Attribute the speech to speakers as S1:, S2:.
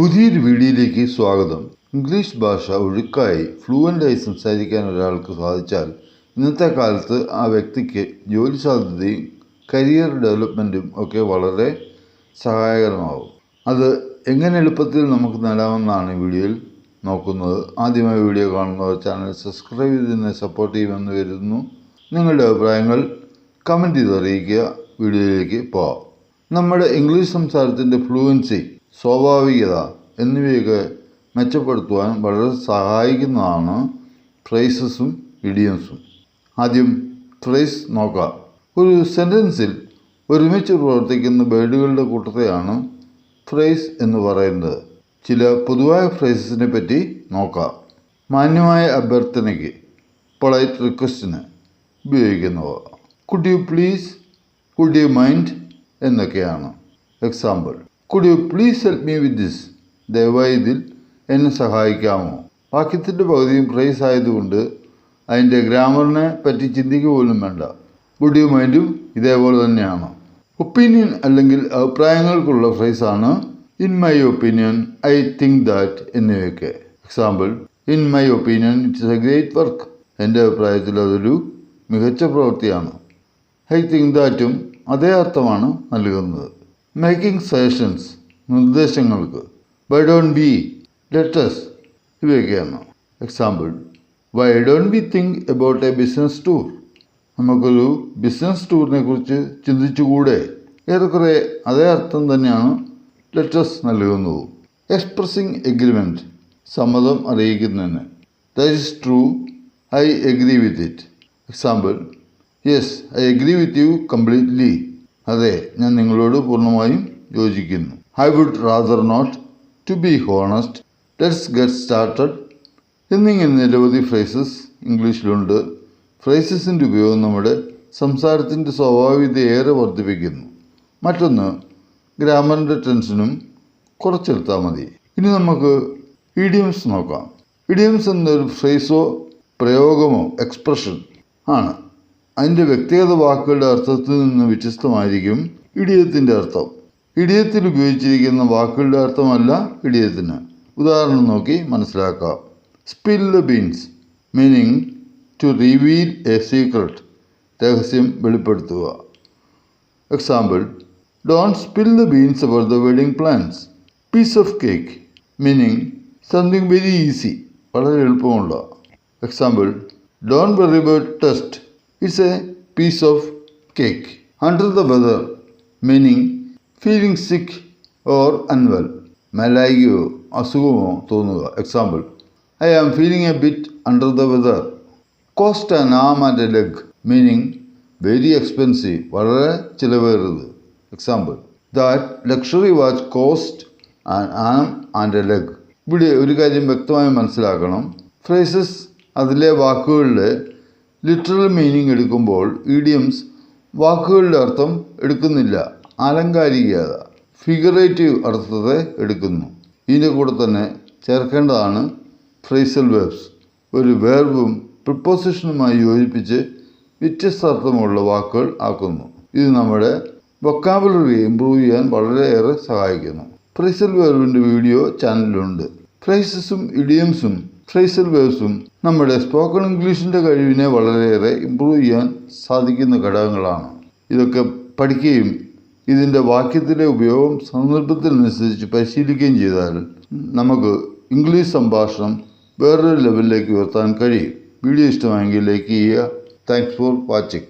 S1: പുതിയൊരു വീഡിയോയിലേക്ക് സ്വാഗതം. ഇംഗ്ലീഷ് ഭാഷ ഒഴുക്കായി ഫ്ലുവന്റായി സംസാരിക്കാൻ ഒരാൾക്ക് സാധിച്ചാൽ ഇന്നത്തെ കാലത്ത് ആ വ്യക്തിക്ക് ജോലി സാധ്യതയും കരിയർ ഡെവലപ്മെന്റും ഒക്കെ വളരെ സഹായകരമാവും അത് എങ്ങനെ എളുപ്പത്തിൽ നമുക്ക് നേടാമെന്നാണ് വീഡിയോയിൽ നോക്കുന്നത്. ആദ്യമായി വീഡിയോ കാണുന്നവർ ചാനൽ സബ്സ്ക്രൈബ് ചെയ്ത് തന്നെ സപ്പോർട്ട് ചെയ്യുമെന്ന് കരുതുന്നു. നിങ്ങളുടെ അഭിപ്രായങ്ങൾ കമന്റ് ചെയ്ത് അറിയിക്കുക. വീഡിയോയിലേക്ക് പോവാം. നമ്മുടെ ഇംഗ്ലീഷ് സംസാരത്തിന്റെ ഫ്ലുവൻസി സ്വാഭാവികത എന്നിവയൊക്കെ മെച്ചപ്പെടുത്തുവാൻ വളരെ സഹായിക്കുന്നതാണ് ഫ്രേസസും ഇഡിയംസും ആദ്യം ഫ്രേസ് നോക്കാം ഒരു സെന്റൻസിൽ ഒരുമിച്ച് പ്രവർത്തിക്കുന്ന വേർഡുകളുടെ കൂട്ടത്തെയാണ് ഫ്രേസ് എന്ന് പറയുന്നത്. ചില പൊതുവായ ഫ്രേസസിനെ പറ്റി നോക്കാം. മാന്യമായ അഭ്യർത്ഥനയ്ക്ക് പൊളൈറ്റ് റിക്വസ്റ്റിന് ഉപയോഗിക്കുന്നവ. Could you please could you mind എന്നൊക്കെയാണ്. Example could you please help me with this ദയവായി ഇതിൽ എന്നെ സഹായിക്കാമോ? വാക്യത്തിന്റെ പകുതിയും പ്രൈസ് ആയതുകൊണ്ട് അതിന്റെ ഗ്രാമറിനെ പറ്റി ചിന്തിക്കുക പോലും വേണ്ട. കുഡ് യു മൈൻഡും ഇതേപോലെ തന്നെയാണ്. ഒപ്പീനിയൻ അല്ലെങ്കിൽ അഭിപ്രായങ്ങൾക്കുള്ള ഫ്രേസാണ് in my opinion I think that എന്നിവയൊക്കെ. Example in my opinion it's a great work എന്റെ അഭിപ്രായത്തിൽ അതൊരു മികച്ച പ്രവൃത്തിയാണ്. ഐ തിങ്ക് ദാറ്റും അതേ അർത്ഥമാണ് നൽകുന്നത്. മേക്കിംഗ് സജഷൻസ് നിർദ്ദേശങ്ങൾക്ക് വൈ ഡോൺ ബി ലെറ്റസ് ഇവയൊക്കെയാണ്. Example why don't we think about a business tour നമുക്കൊരു ബിസിനസ് ടൂറിനെ കുറിച്ച് ചിന്തിച്ചുകൂടെ? ഏറെക്കുറെ അതേ അർത്ഥം തന്നെയാണ് ലെറ്റസ് നൽകുന്നത്. എക്സ്പ്രസിംഗ് എഗ്രിമെന്റ് സമ്മതം അറിയിക്കുന്നതിന്. That is true I agree with it example yes I agree with you completely അതെ ഞാൻ നിങ്ങളോട് പൂർണമായും യോജിക്കുന്നു. I would rather not to be honest let's get started എന്നിങ്ങനെ നിരവധി ഫ്രേസസ് ഇംഗ്ലീഷിലുണ്ട്. ഫ്രേസസിന്റെ ഉപയോഗം നമ്മുടെ സംസാരത്തിന്റെ സ്വാഭാവികത ഏറെ വർദ്ധിപ്പിക്കുന്നു. മറ്റൊന്ന് ഗ്രാമറിന്റെ ടെൻഷനും കുറച്ചെടുത്താൽ മതി. ഇനി നമുക്ക് ഇഡിയംസ് നോക്കാം. ഇഡിയംസ് എന്നൊരു ഫ്രേസോ പ്രയോഗമോ എക്സ്പ്രഷൻ ആണ്. അതിന്റെ വ്യക്തിഗത വാക്കുകളുടെ അർത്ഥത്തിൽ നിന്ന് വ്യത്യസ്തമായിരിക്കും ഇടിയത്തിന്റെ അർത്ഥം. ഇടിയത്തിൽ ഉപയോഗിച്ചിരിക്കുന്ന വാക്കുകളുടെ അർത്ഥമല്ല ഇടിയത്തിന്. ഉദാഹരണം നോക്കി മനസ്സിലാക്കാം. Spill the beans meaning to reveal a secret രഹസ്യം വെളിപ്പെടുത്തുക. Example don't spill the beans about the wedding plans piece of cake meaning something very easy വളരെ എളുപ്പമുള്ള. Example don't worry about test it's a piece of cake under the weather meaning feeling sick or unwell മലായികയോ അസുഖമോ തോന്നുക. Example I am feeling a bit under the weather cost an arm and a leg meaning very expensive വളരെ ചിലവേറിയത്. Example that luxury watch cost and arm and a leg ഇവിടെ ഒരു കാര്യം വ്യക്തമായി മനസ്സിലാക്കണം. Phrases അതിലെ വാക്കുകളുടെ ലിറ്ററൽ മീനിങ് എടുക്കുമ്പോൾ idioms വാക്കുകളുടെ അർത്ഥം എടുക്കുന്നില്ല. ആലങ്കാരികത ഫിഗറേറ്റീവ് അർത്ഥത്തെ എടുക്കുന്നു. ഇതിന്റെ കൂടെ തന്നെ ചേർക്കേണ്ടതാണ് ഫ്രേസൽ വേർബ്സ് ഒരു വേർബും പ്രിപ്പോസിഷനുമായി യോജിപ്പിച്ച് വ്യത്യസ്ത വാക്കുകൾ ആക്കുന്നു. ഇത് നമ്മുടെ വൊക്കാബുലറി ഇമ്പ്രൂവ് ചെയ്യാൻ വളരെയേറെ സഹായിക്കുന്നു. ഫ്രേസൽ വേർബിന്റെ വീഡിയോ ചാനലിലുണ്ട് ഫ്രേസസും ഇഡിയംസും ഫ്രേസൽ വേഴ്സും നമ്മുടെ സ്പോക്കൺ ഇംഗ്ലീഷിന്റെ കഴിവിനെ വളരെയേറെ ഇമ്പ്രൂവ് ചെയ്യാൻ സാധിക്കുന്ന ഘടകങ്ങളാണ്. ഇതൊക്കെ പഠിക്കുകയും ഇതിന്റെ വാക്യത്തിലെ ഉപയോഗം സന്ദർഭത്തിനനുസരിച്ച് പരിശീലിക്കുകയും ചെയ്താൽ നമുക്ക് ഇംഗ്ലീഷ് സംഭാഷണം വേറൊരു ലെവലിലേക്ക് ഉയർത്താൻ കഴിയും. വീഡിയോ ഇഷ്ടമായെങ്കിൽ ലൈക്ക് ചെയ്യുക. Thanks for watching